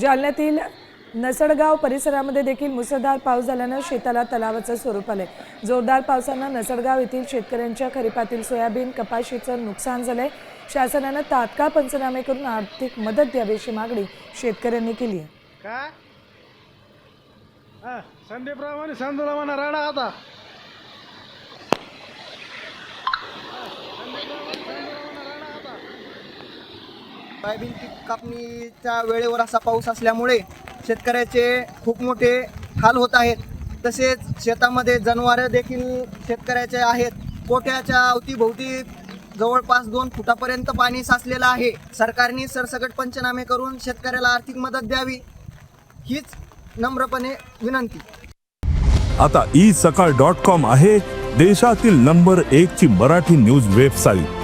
जालन्यातील नसडगाव परिसरामध्ये देखील मुसळधार पाऊस झाल्यानं शेताला तलावाचं स्वरूप आलंय. जोरदार पावसानं नसडगाव येथील शेतकऱ्यांच्या खरीपातील सोयाबीन कपाशीचं नुकसान झालंय. शासनानं तात्काळ पंचनामे करून आर्थिक मदत द्यावी अशी मागणी शेतकऱ्यांनी केली आहे. काय? संदीपराव आणि आता. सोयाबीन पीक कापणीच्या वेळेवर असा पाऊस असल्यामुळे शेतकऱ्याचे खूप मोठे हाल होत आहेत. तसेच शेतामध्ये जनावरं देखील शेतकऱ्याचे आहेत. कोट्याच्या अवतीभोवती जवळपास दोन फुटापर्यंत पाणी साचलेलं आहे. सरकारने सरसकट पंचनामे करून शेतकऱ्याला आर्थिक मदत द्यावी हीच नम्रपणे विनंती. आता ई सकाळ डॉट कॉम आहे देशातील नंबर एक ची मराठी न्यूज वेबसाईट.